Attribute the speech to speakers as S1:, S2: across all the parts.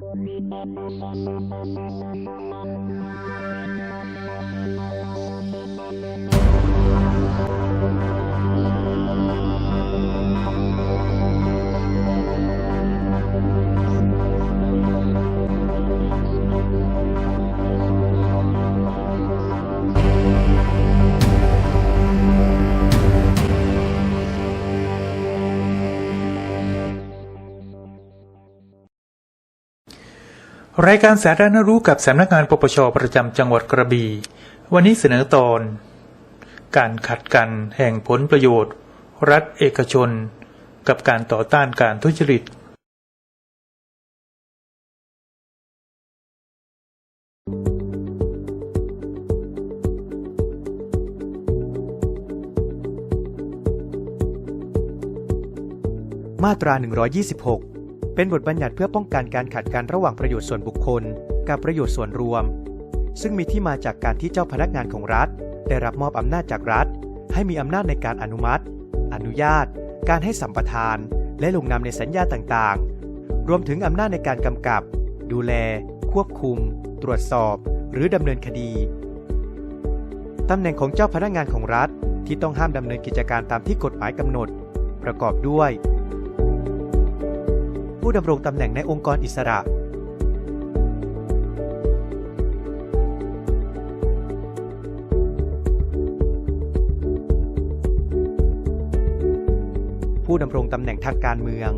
S1: Thank you. รายการสาธารณรู้กับสำนักงานปปชประจำจังหวัดกระบี่ วันนี้เสนอตอน การขัดกันแห่งผลประโยชน์ รัฐเอกชน กับการต่อต้านการทุจริต
S2: มาตรา 126 เป็นบทบัญญัติเพื่อป้องกันการขัดกันระหว่างประโยชน์ส่วนบุคคล กับประโยชน์ส่วนรวม ซึ่งมีที่มาจากการที่เจ้าพนักงานของรัฐ ได้รับมอบอำนาจจากรัฐ ให้มีอำนาจในการอนุมัติ อนุญาต การให้สัมปทาน และลงนามในสัญญาต่างๆ รวมถึงอำนาจในการกำกับ ดูแล ควบคุม ตรวจสอบ หรือดำเนินคดีตำแหน่งของเจ้าพนักงานของรัฐที่ต้องห้ามดำเนินกิจการตามที่กฎหมายกำหนด ประกอบด้วย ผู้ดำรงตำแหน่งในองค์กรอิสระผู้ดำรงตำแหน่งทางการเมือง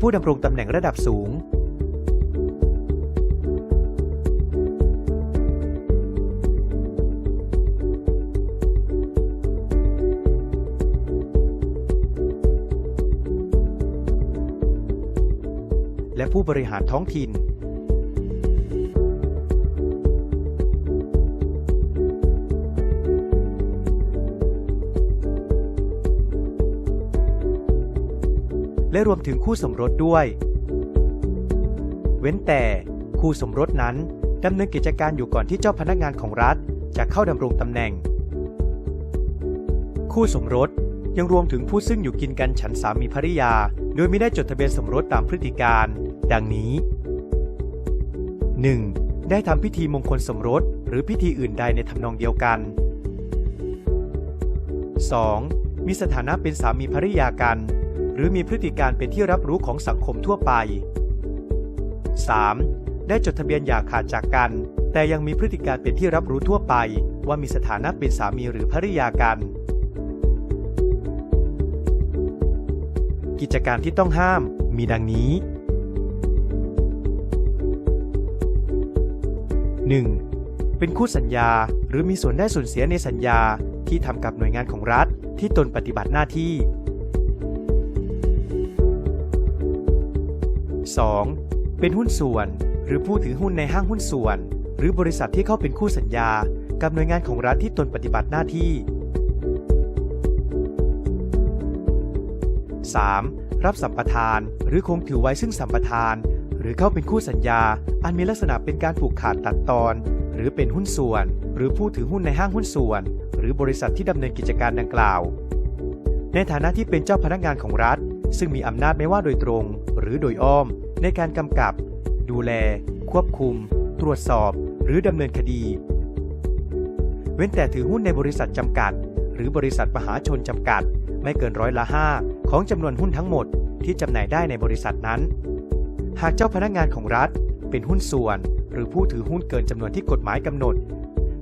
S2: ผู้ดำรงตำแหน่งระดับสูง และผู้บริหารท้องถิ่น และรวมถึงคู่สมรสด้วย เว้นแต่คู่สมรสนั้นดำเนินกิจการอยู่ก่อนที่เจ้าพนักงานของรัฐ จะเข้าดำรงตำแหน่ง คู่สมรสยังรวมถึงผู้ซึ่งอยู่กินกันฉันสามีภริยา โดยไม่ได้จดทะเบียนสมรสตามพฤติการ ดังนี้ 1. ได้ทำพิธีมงคลสมรสหรือพิธีอื่นใดในทำนองเดียวกัน 2. มีสถานะเป็นสามีภริยากัน หรือมีพฤติการเป็นที่รับรู้ของสังคมทั่วไป 3. ได้จดทะเบียนหย่าขาดจากกัน แต่ยังมีพฤติการเป็นที่รับรู้ทั่วไป ว่ามีสถานะเป็นสามีหรือภริยากัน กิจการที่ต้องห้ามมีดังนี้ 1. เป็นคู่สัญญาหรือมีส่วนได้ส่วนเสียในสัญญาที่ทำกับหน่วยงานของรัฐที่ตนปฏิบัติหน้าที่ 2. เป็นหุ้นส่วน หรือผู้ถือหุ้นในห้างหุ้นส่วน หรือบริษัทที่เข้าเป็นคู่สัญญา กับหน่วยงานของรัฐที่ตนปฏิบัติหน้าที่ 3. รับสัมปทาน หรือคงถือไว้ซึ่งสัมปทาน หรือเข้าเป็นคู่สัญญา อันมีลักษณะเป็นการผูกขาดตัดตอน หรือเป็นหุ้นส่วน หรือผู้ถือหุ้นในห้างหุ้นส่วน หรือบริษัทที่ดำเนินกิจการดังกล่าว ในฐานะที่เป็นเจ้าพนักงานของรัฐ ซึ่งมีอำนาจไม่ว่าโดยตรง หรือโดยอ้อม ในการกำกับ ดูแล ควบคุม ตรวจสอบ หรือดำเนินคดี เว้นแต่ถือหุ้นในบริษัทจำกัด หรือบริษัทมหาชนจำกัด ไม่เกินร้อยละ5 ของจำนวนหุ้นทั้งหมดที่จำหน่ายได้ในบริษัทนั้น หากเจ้าพนักงานของรัฐเป็นหุ้นส่วน หรือผู้ถือหุ้นเกินจำนวนที่กฎหมายกำหนด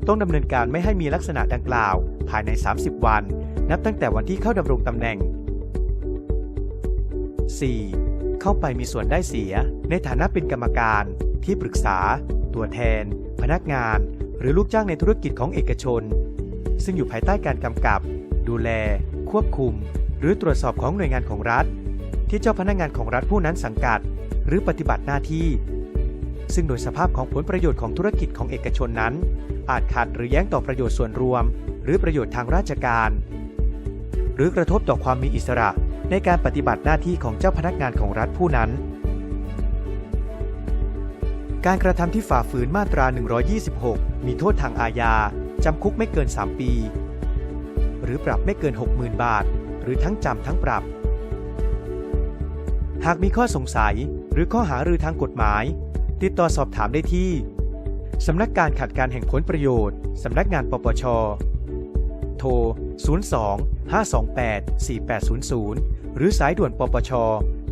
S2: ต้องดำเนินการไม่ให้มีลักษณะดังกล่าว ภายใน 30 วัน นับตั้งแต่วันที่เข้าดำรงตำแหน่ง 4. เข้าไปมีส่วนได้เสีย ในฐานะเป็นกรรมการ ที่ปรึกษา ตัวแทน พนักงาน หรือลูกจ้างในธุรกิจของเอกชน ซึ่งอยู่ภายใต้การกำกับ ดูแล ควบคุม หรือตรวจสอบของหน่วยงานของรัฐ ที่เจ้าพนักงานของรัฐผู้นั้นสังกัด หรือปฏิบัติหน้าที่ ซึ่งโดยสภาพของผลประโยชน์ของธุรกิจของเอกชนนั้น อาจขัดหรือแย้งต่อประโยชน์ส่วนรวม หรือประโยชน์ทางราชการ หรือกระทบต่อความมีอิสระในการปฏิบัติหน้าที่ของเจ้าพนักงานของรัฐผู้นั้น การกระทำที่ฝ่าฝืนมาตรา 126 มีโทษทางอาญาจำคุกไม่เกิน 3 ปี หรือปรับไม่เกิน 60,000 บาท รือทั้งจำทั้งปรับ หากมีข้อสงสัยหรือข้อหารือทางกฎหมาย ติดต่อสอบถามได้ที่ สำนักการขัดการแห่งผลประโยชน์ สำนักงานปปช โทร 02 528 4800 หรือสายด่วนปปช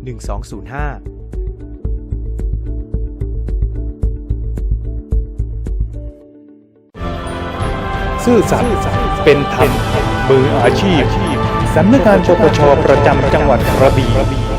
S2: 1205
S1: ซื่อสัตย์เป็นธรรมมืออาชีพ สำนักงานปปชประจำจังหวัดกระบี่